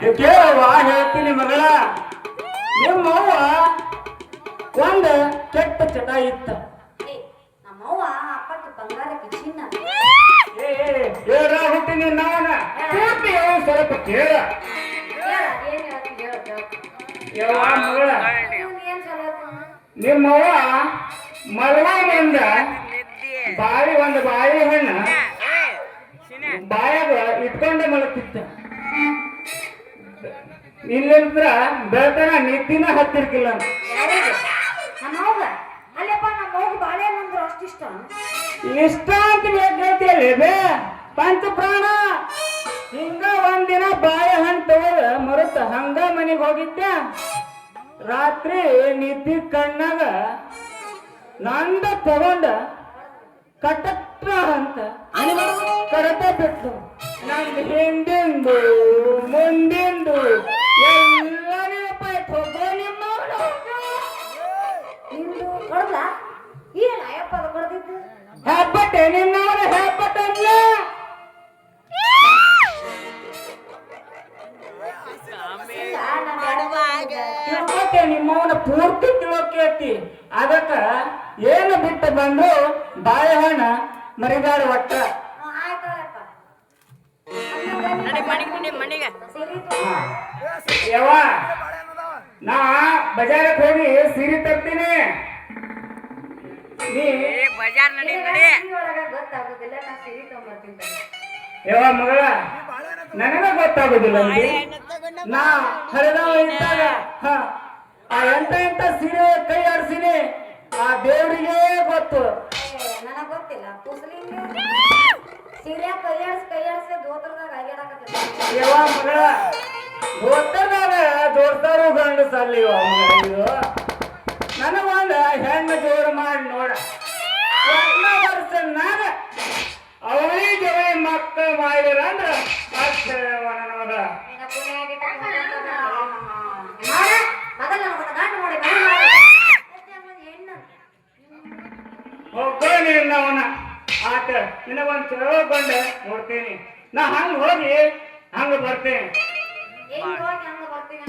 ಕೇಳುವ ಹೇಳ್ತೀನಿ ಮಗಳ. ನಿಮ್ಮ ಅವ್ವ ಒಂದು ಕೆಟ್ಟ ಚಟ ಇತ್ತ. ನಮ್ಮವ್ವ ಅಪ್ಪಟ ಬಂಗಾರಕ್ಕೆ ಚಿನ್ನ ಸ್ವಲ್ಪ ಕೇಳ. ನಿಮ್ಮ ಮಗಳ. ಬಾಯಿ ಒಂದು ಬಾಯಿ ಹಣ್ಣ. ಬಾಯಾಗ ಇಟ್ಕೊಂಡೆ ಮಲಗ್ತಿತ್ತ. ಇಲ್ಲಿಂದ್ರ ಬೆಳತನ ನಿದ್ದಿನ ಹತ್ತಿರ್ಕಿಲ್ಲ ಇಷ್ಟ. ಅಂತ ಬೇಕೈತಿ ಬೇ ಪಂಚ ಪ್ರಾಣ ಹಿಂಗ ಒಂದಿನ ಬಾಯ ತಗೋದ ಮರುತ ಹಂಗ ಮನೆಗೆ ಹೋಗಿದ್ದೆ. ರಾತ್ರಿ ನಿದ್ದಿ ಕಣ್ಣಾಗ ನಂದ ತಗೊಂಡ ಕಟಕ್ಟ ಅಂತ ಕಡತ ಬಿಟ್ಟು ನಂದು ಹಿಂದಿಂದು ಅದಕ್ಕ ಏನು ಬಿಟ್ಟು ಬಂದ್ರು ಬಾಳೆಹಣ್ಣ ಮರಿದಾರ ಒಟ್ಟ. ನಾ ಬಜಾರಕ್ಕೆ ಹೋಗಿ ಸೀರೆ ತರ್ತೀನಿ. ಯವ್ವ ಮಗಳ ನನಗ ಗೊತ್ತಾಗುದಿಲ್ಲ ನಾ ಹರಿದ ಆ ಎಂತ ಎಂತ ಸೀರೆ ಕೈ ಆಡ್ಸಿನಿ ಆ ದೇವರಿಗೆ ಗೊತ್ತು. ನನಗ್ ಗೊತ್ತಿಲ್ಲ. ಕುಸ್ಲಿಂಗ ಸೀರೆ ಕೈಯಾಡ್ಸ್ ಕೈಯಾಡ್ಸ ದೋತ್ರದಾಗ ಅಗ್ಯಾಡಕತ್ತಿಲ್ಲ ಯವ್ವ ಮಗಳ ಗೊತ್ತದಾಗ ಜೋಡ್ತಾರು ಗಂಡು ಸಲ್ಲಿ ಇದು? ನನಗೊಂದ ಹೆಣ್ಣು ಜೋಡು ಮಾಡಿ ನೋಡ. ಎಲ್ಲ ವರ್ಷ ನಾನ ಅವಳಿ ಜವಳಿ ಮಕ್ಕಳು ಮಾಡಿರ ಅಂದ್ರ ಅಷ್ಟೇ ನನ್ನ ಮಗ ನಿನ್ನ ಪುಣ್ಯಾಗಿಟ್ಟ ಮಾಡ ಮೊದಲ ನನಗೊಂದು ಗಂಡು ನೋಡಿ ಹೋಗ್ಕೋ ನೀನು ಅವನ ಆತ ನಿನಗೊಂದ್ ಚಲೋ ಬಂಡೆ ನೋಡ್ತೀನಿ ನಾ ಹಂಗ ಹೋಗಿ ಹಂಗ ಬರ್ತೇನೆ ಹಂಗ ಬರ್ತೀನಿ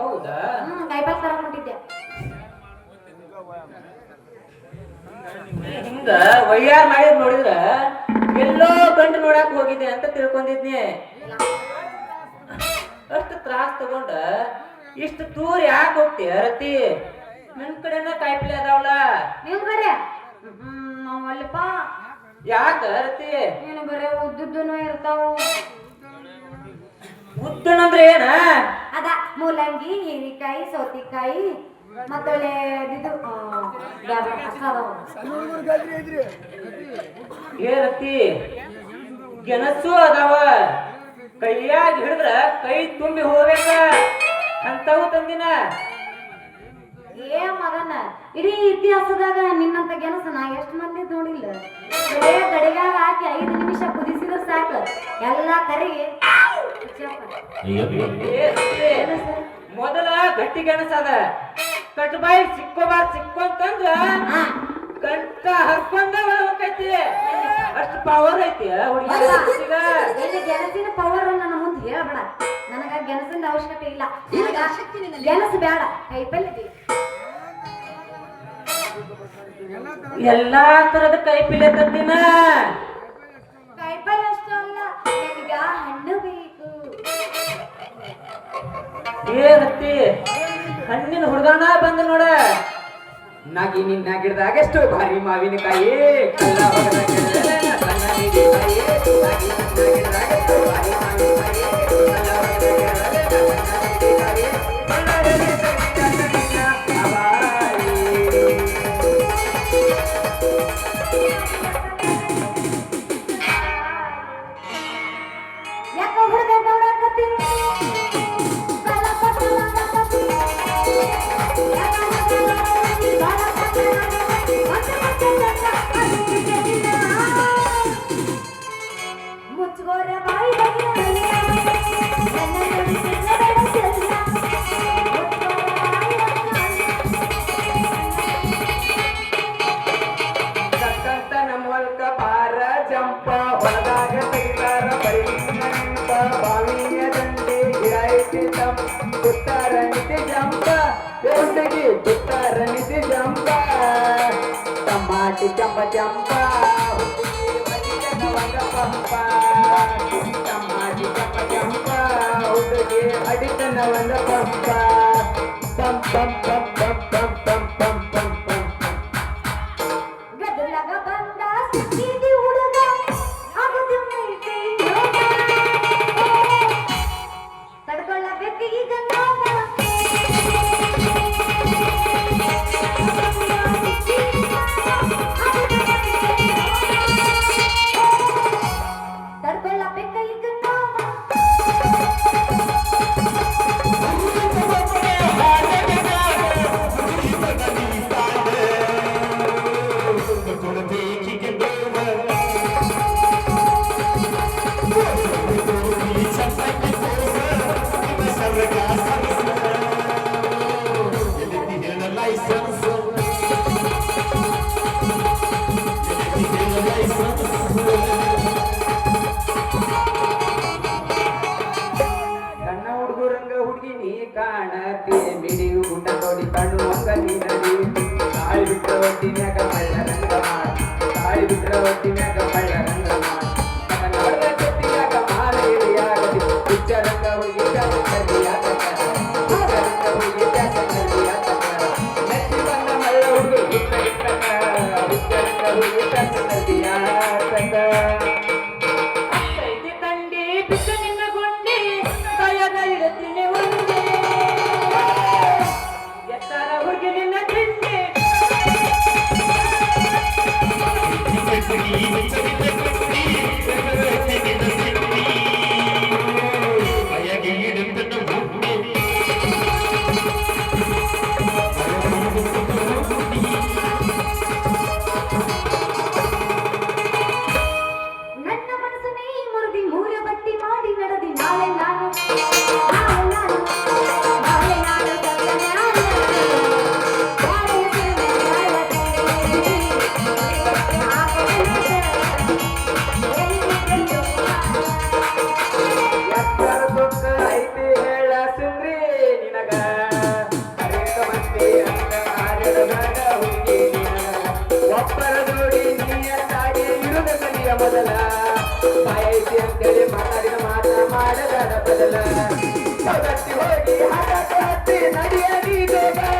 ಹೌದಾ? ಹಿಂಗ ವಯ್ಯಾರ್ ಮಾಡಿದ್ ನೋಡಿದ್ರ ಎಲ್ಲೋ ಗಂಡು ನೋಡಕ್ ಹೋಗಿದ್ದೆ ಅಂತ ತಿಳ್ಕೊಂಡಿದ್ನಿ. ಅಷ್ಟು ತ್ರಾಸ್ ತಗೊಂಡ ಇಷ್ಟು ದೂರ ಯಾಕೆ ಹೋಗ್ತಿ ರತಿ ನನ್ ಕಡೆನ ಕಾಯಿಪಲ್ಲೆ ಅದಾವಲ್ಲ. ನೀವು ಕಡೆ? ಹ್ಮ್ ನಾವು ಅಲ್ಲಪ್ಪ ಯಾಕ ರತಿ ಏನು ಬರೇ ಉದ್ದುದ್ದನು ಇರ್ತಾವು. ಉದ್ದಣಂದ್ರೆ ಏನ? ಅದ ಮೂಲಂಗಿ ಹೀರಿಕಾಯಿ ಸೌತಿಕಾಯಿ ಮತ್ತೊಳ್ಳೆ ಇದು ಏನತ್ತಿ? ಗೆಣಸು ಅದಾವ. ಕೈಯಾಗ ಹಿಡಿದ್ರ ಕೈ ತುಂಬಿ ಹೋಗ್ಬೇಕ ಅಂತವು ತಂದಿನ. ಏ ಮಗನ ಇಡೀ ಇತಿಹಾಸದಾಗ ನಿನ್ನಂತ ಗೆಣಸ ನಾ ಎಷ್ಟು ಮಂದಿ ನೋಡಿಲ್ಲ? ಕಡೆಗಾಗ ಹಾಕಿ ಐದು ನಿಮಿಷ ಕುದಿಸಿದ್ರೆ ಸಾಕು. ಎಲ್ಲ ಕರಿಗೆ ಮೊದಲ ಗಟ್ಟಿ ಗೆಣಸದ ಅದ. ಕಟ್ಬಾಯಿ ಸಿಕ್ಕೋಬಾರ್ ಸಿಕ್ಕೊಂತಂದ್ರ ಕಂಟ ಹರ್ಕೊಂಡ ಹೋಗೈತಿ ಅಷ್ಟು ಪವರ್ ಐತಿ ಹುಡುಗಿ. ಗೆಣಸಿನ ಪವರ್ ನನ್ನ ಮುಂದೆ ಹೇಳಬೇಡ. ನನಗ ಗೆಣಸಿನ ಅವಶ್ಯಕತೆ ಇಲ್ಲ. ಗೆಣಸು ಬೇಡ. ಕೈಪಲ್ಲಿ. ಎಲ್ಲಾ ತರದ ಕೈಪಿಲ್ಲ ತಂದಿನ. ಕೈಪಲ್ಲೆ ಅಷ್ಟು ಅಲ್ಲ. ನನಗ ಹಣ್ಣು ಬೇಕು ಏ ಹತ್ತಿ ಹಣ್ಣಿನ ಹುಡುಗನ ಬಂದ ನೋಡ ನಾಗಿ ನಿನ್ನ ಗಿಡದಾಗಷ್ಟು ಭಾರಿ ಮಾವಿನಕಾಯಿ. ನಾಗಿ ನಿನ್ನ ಗಿಡದಾಗಷ್ಟು ಭಾರಿ ಮಾವಿನಕಾಯಿ, ಪಂಪ ಪಂಪ 第一位 ಹೋಗಿ ಹಣ ಕೊಟ್ಟಿ ನಡೆಯಲಿ ಬೇಗ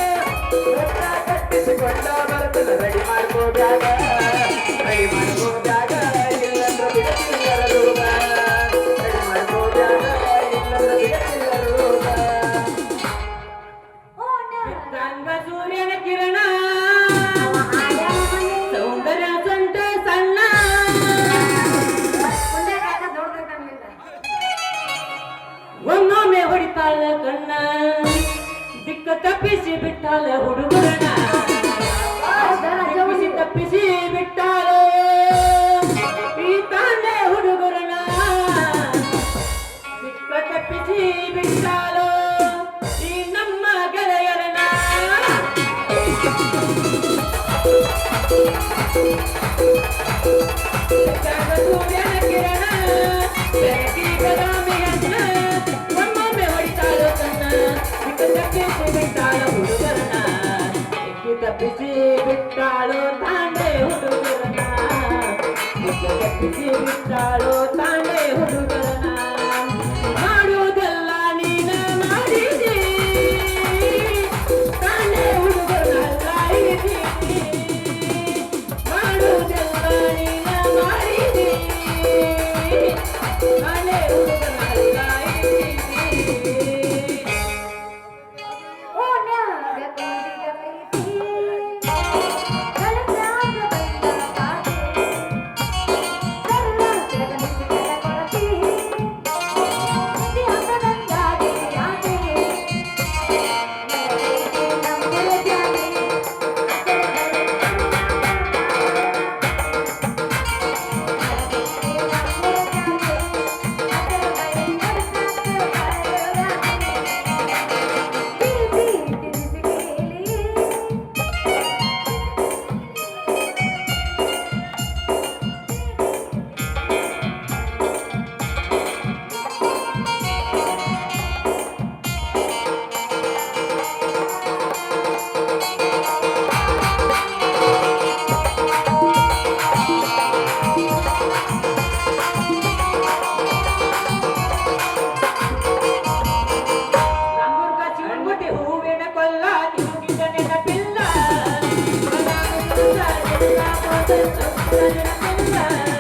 ಈ ನಮ್ಮ Thank you. চিন্তার তানে হলুদ Thank you.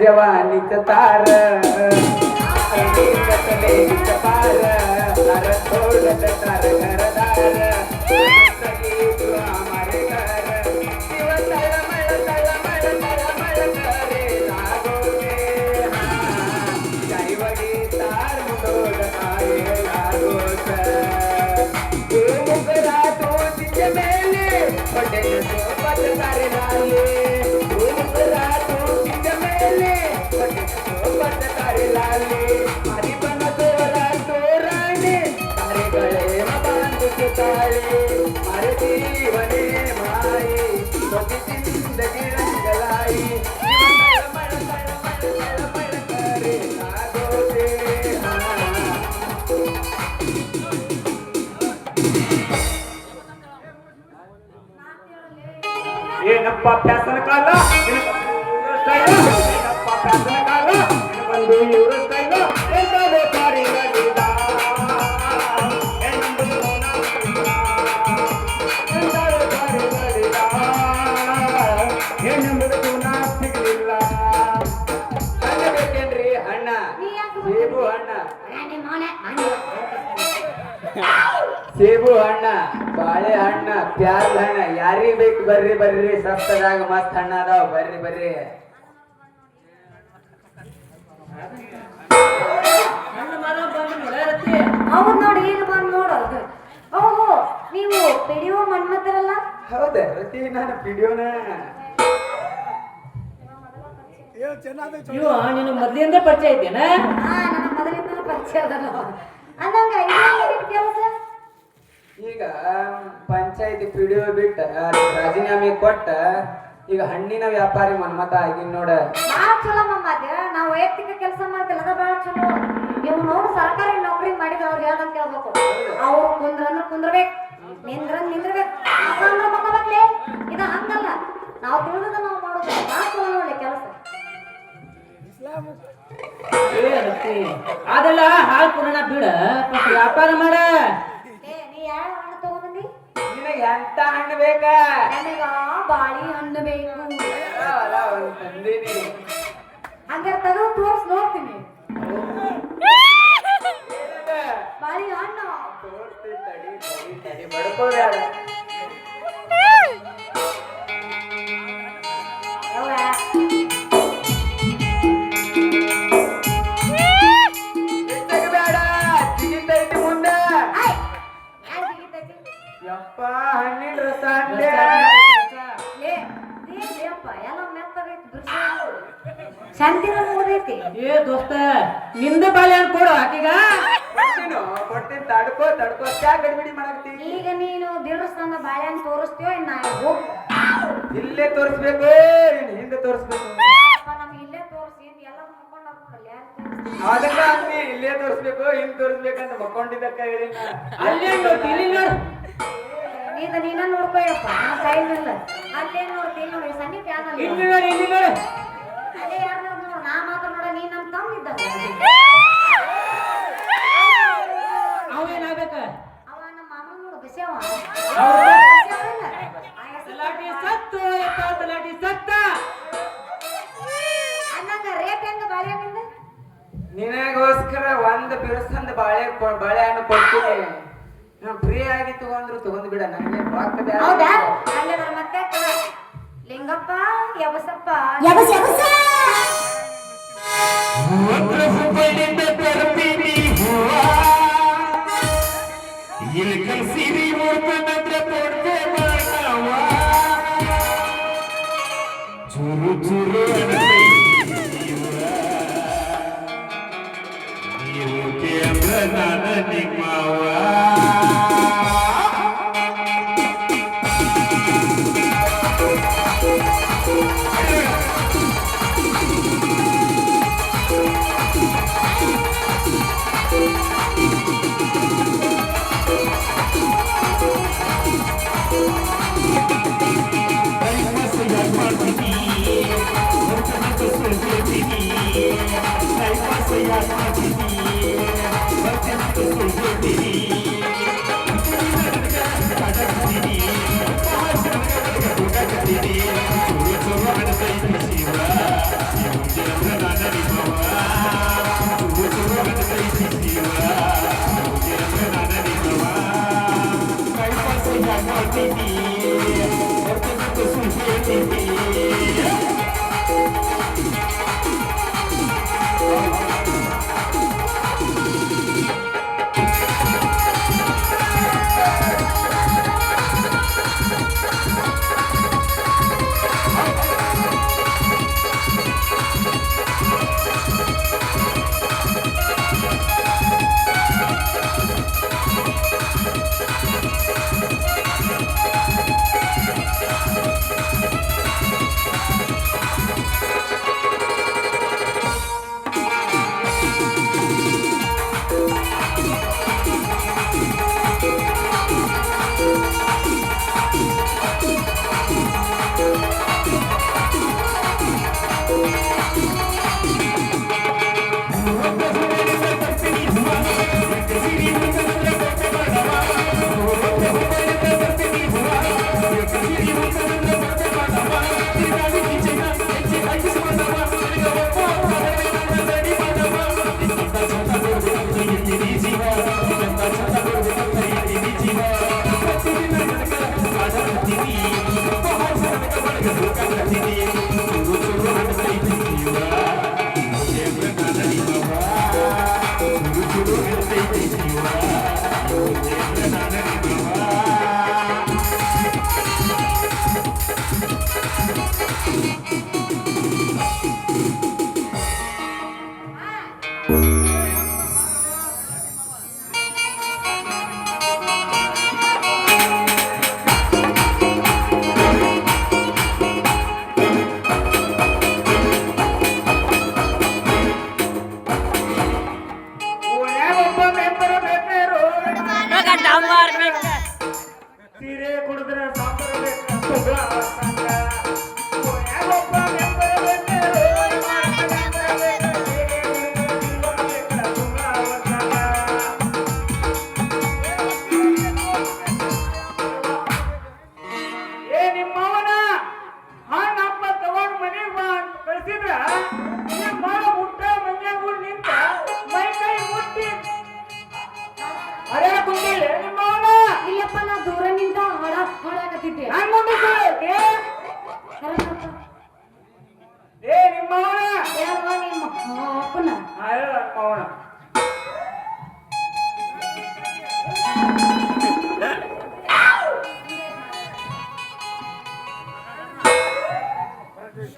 जवानीच तार. तार तार घर. ಏನಪ್ಪ ಪ್ಯಾಸನ ಕಾಲ? ಏನಪ್ಪ ಪ್ಯಾಸನ ಕಾಲ? ಒಂದು ಇವ್ರ ಸ್ಟೈಲ ಅಣ್ಣ. ಸೇಬು ಹಣ್ಣ ಸೇಬು ಹಣ್ಣ ಬಾಳೆ ಹಣ್ಣ ಪ್ಯಾರ ಹಣ್ಣ ಯಾರಿಗ್ ಬೇಕು ಬರ್ರಿ ಬರ್ರಿ. ಸಸ್ತದಾಗ ಮಸ್ತ್ ಹಣ್ಣ ಅದಾವ. ಬರ್ರಿ ಬರ್ರಿ. ಹೌದ್ ನೋಡಿ ಈಗ ಬಂದ್ ನೋಡು ಓಹೋ ನೀವು ಪಿಡಿಯೋ ಮನ್ಮತ್ತರಲ್ಲ ಹೌದ ರತಿ ನಾನು ಪಿಡಿಯೋನ ಇವ ನಿನ್ನ ಮೊದ್ಲಿಂದ ಪರಿಚಯ ಇದ್ದೇನಾ? ಹಾ ನನ್ನ ಮೊದಲಿಂದ ಪರಿಚಯ ಅದಲ್ಲ ಅಂದಂಗ ಇದೇನ್ ಕೆಲಸ? ಈಗ ಪಂಚಾಯತಿ ಪಿಡಿಯೋ ಬಿಟ್ಟ ರಾಜೀನಾಮೆ ಕೊಟ್ಟ ಈಗ ಹಣ್ಣಿನ ವ್ಯಾಪಾರಿ ಮನ್ಮತ ಆಗಿ ನೋಡ. ಭಾಳ ಚಲೋ ಮಮ್ಮಾದ ನಾವು ವೈಯಕ್ತಿಕ ಕೆಲಸ ಮಾಡ್ತಿಲ್ಲ ಅದ ಭಾಳ ಚಲೋ. ನೀವು ನೋಡು ಸರ್ಕಾರಿ ನೌಕರಿ ಮಾಡಿದ್ರೆ ಅವ್ರು ಯಾವ್ದಂತ ಕೇಳ್ಬೇಕು. ಅವ್ರು ಕುಂದ್ರಂದ್ರ ಕುಂದ್ರಬೇಕು ನಿಂದ್ರ ನಿಂದ್ರಬೇಕು. ಮಕ್ಕಂದ್ರ ಮಕ್ಕಬೇಕ್ಲೆ ಇದು ಹಂಗಲ್ಲ. ನಾವು ತಿಳಿದ ನಾವು ಮಾಡೋದು. ಭಾಳ ಚಲೋ ನೋಡಿ ಕೆಲಸ. ಅದೆಲ್ಲ ಹಾಲ್ ಪುರಾಣ ಬಿಡ ವ್ಯಾಪಾರ ಮಾಡ. ಎಂತ ಹಣ್ಣು ಬೇಕ? ನನಗ ಬಾಳಿ ಹಣ್ಣು ಬೇಕು. ತಂದೀನಿ. ಹಂಗಾರೆ ತೆಗೆದು ತೋರ್ಸ್ ನೋಡ್ತೀನಿ? ಬಾಳಿ ಹಣ್ಣು. ತೋರ್ಸ್ತೀನಿ ತಡಿ ತಡಿ ತಡಿ. ಏ ದೋಸ್ತ ನಿಂದ ಬಾಲ್ಯಾನ್ ಕೊಡು ಆಕಿಗ. ಕೊಡ್ತೀನಿ? ತಡ್ಕೋ ತಡ್ಕೋ. ಚಾ ಗಡಿಬಿಡಿ ಮಾಡಕ್ತಿ. ಈಗ ನೀನು ಬಿರ್ಸಂದ ಬಾಳೆಹಣ್ಣು ತೋರಿಸ್ತೀಯೋ ಇನ್ನ ಹೋಗ್ ಇಲ್ಲೇ ತೋರಿಸ್ಬೇಕು. ಇನ್ ಹಿಂದೆ ತೋರಿಸ್ಬೇಕು. ನಮ್ಗೆ ಇಲ್ಲೇ ತೋರಿಸಿ ಎಲ್ಲ ಮುಕ್ಕೊಂಡು ಹಾಕ್ಬಿಡಲ್ಲ ಅದಕ್ಕ ಅಂದ್ನಿ ಇಲ್ಲೇ ತೋರಿಸ್ಬೇಕು ಹಿಂಗ್ ತೋರಿಸ್ಬೇಕಂತ ಮಕ್ಕೊಂಡಿದ್ದಕ್ಕ ಹೇಳಿನ ಅಲ್ಲೇ ನೋಡ್ತಿ ಇಲ್ಲಿ ನೋಡು. ನೀನ ನೋಡ್ಕೋಯಪ್ಪ ನಾ ಅಲ್ಲೇ ನೋಡ್ತೀನಿ ನೋಡಿ ಸನ್ನಿ ಪ್ಯಾನಲ್ ಇಲ್ಲಿ ನೋಡು ಇಲ್ಲಿ ನೋಡು. ಅಲ್ಲೇ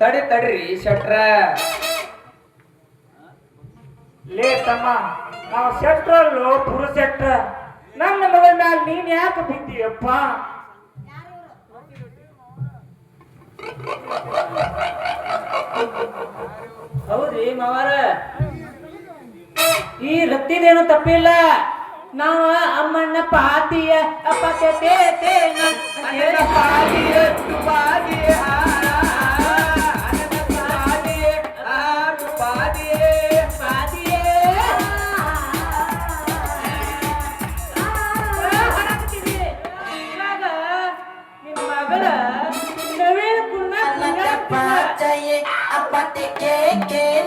ತಡಿ, ತಡ್ರಿ ಶೆಟ್ರ. ಲೇ ತಮ್ಮ, ನಾವು ಶೆಟ್ರಲ್ಲು ಪುರು ಶೆಟ್ರ. ನನ್ನ ಮಗನ ಮ್ಯಾಲ ನೀನ್ ಯಾಕೆ ಬಿದ್ದೀಯಪ್ಪ? ಹೌದ್ರಿ ಮಾವಾರ. ಈ ರತ್ತಿದೇನು ತಪ್ಪಿಲ್ಲ. ನಾವ ಅಮ್ಮಣ್ಣ ಪಾತಿಯ ಅಪ್ಪ ತೇ ತೇ ಪಾತಿಯ ಪಾತಿಯ பத்தி கேக்கே eh, eh.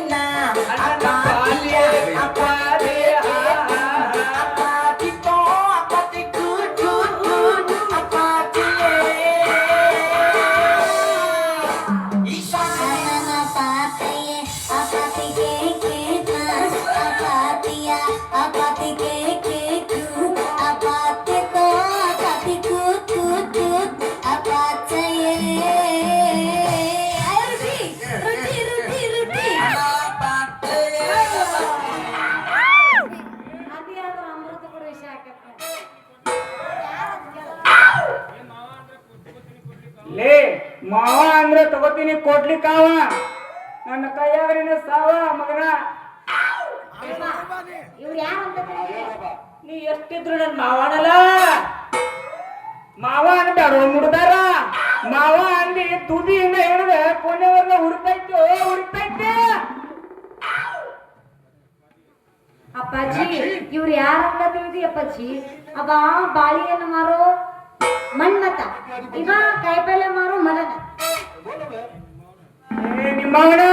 ಮಾವನಲ್ಲ? ಮಾವ ಅಂತಾರ ಮುಡ್ದಾರ ಮಾವ ಅಂದಿ ತುದಿಯಿಂದ ಹಿಡಿದ ಕೊನೆವರೆಗ ಹುಡ್ತೈತು ಹುಡ್ತೈತೆ ಅಪ್ಪಾಜಿ ಇವ್ರು ಯಾರಂತ ತಿಳಿದಿ ಅಪ್ಪಾಜಿ? ಅವ ಬಾಳಿಯನ್ನು ಮಾರೋ ಮನ್ಮತ ಇವ ಕಾಯಿಪಲ್ಲೆ ಮಾರೋ ಮಲನ. ಏ ನಿಮ್ಮವನ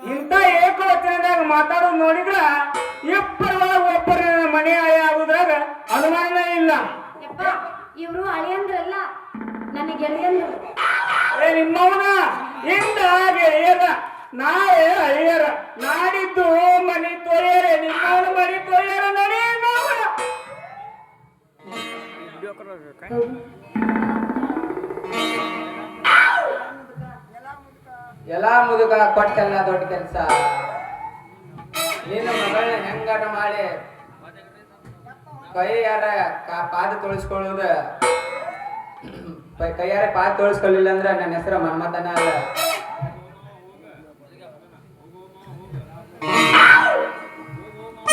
ಇಂಥ ಏಕವಚನದಾಗ ಮಾತಾಡೋದು ನೋಡಿದ್ರ ಇಬ್ಬರ ಒಬ್ಬರ ಮನೆ ಆಯ ಆಗುದ್ರಾಗ ಅನುಮಾನ ಇಲ್ಲ. ಇವರು ಇವ್ರು ಅಳಿಯಂದ್ರಲ್ಲ ನನ್ನ ಗೆಳೆಯಂದ್ರು ಏ ನಿಮ್ಮವನ? ಇಂದ ಏನ ನಾಳೆ ಅಳಿಯರ. ನಾಡಿದ್ದು ಮನಿ ತೊರೆಯರೆ ನಿಮ್ಮವನ ಮನಿ ತೊರೆಯರ ನಡೆ. ಎಲ್ಲ ಮುದುಕ ಕೊಟ್ಟೆಲ್ಲ ದೊಡ್ಡ ಕೆಲಸ. ನೀನು ಮಗಳನ್ನ ಹೆಂಗಾಟ ಮಾಡಿ? ಕೈಯಾರ ಕಾ- ಪಾದ ತೊಳಸ್ಕೊಳ್ಳೋದ. ಕೈಯಾರ ಪಾದ ತೊಳಸ್ಕೊಳ್ಳಿಲ್ಲ ಅಂದ್ರೆ ನನ್ನ ಹೆಸರು ಮನ್ಮತನ ಅಲ್ಲ.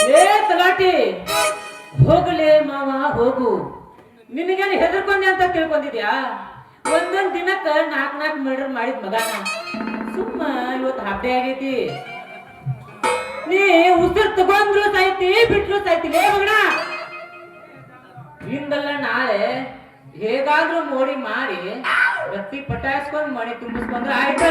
ಏ ತಲಾಟಿ, ಹೋಗಲೇ ಮಾವ, ಹೋಗು. ನಿನಗೇನು ಹೆದರ್ಕೊಂಡೆ ಅಂತ ತಿಳ್ಕೊಂಡಿದ್ಯಾ ಒಂದೊಂದ್ ದಿನಕ್ಕ ನಾಲ್ಕ್ ನಾಲ್ಕು ಮರ್ಡರ್ ಮಾಡಿದ ಮಗನ. ಸುಮ್ಮ ಇವತ್ತು ಹಬ್ಬೆ ಆಗೈತಿ. ನೀ ಉಸಿರು ತಗೊಂಡ್ರು ಸಾಯ್ತಿ, ಬಿಟ್ರು ಸಾಯ್ತಿ, ಲೇ ಮಗನ. ಇಂದಲ್ಲ ನಾಳೆ ಹೇಗಾದ್ರೂ ಮೋಡಿ ಮಾಡಿ ರತ್ತಿ ಪಟಾಯಿಸ್ಕೊಂಡು ಮಣಿ ತುಂಬಿಸ್ಕೊಂಡ್ರೆ ಆಯ್ತು.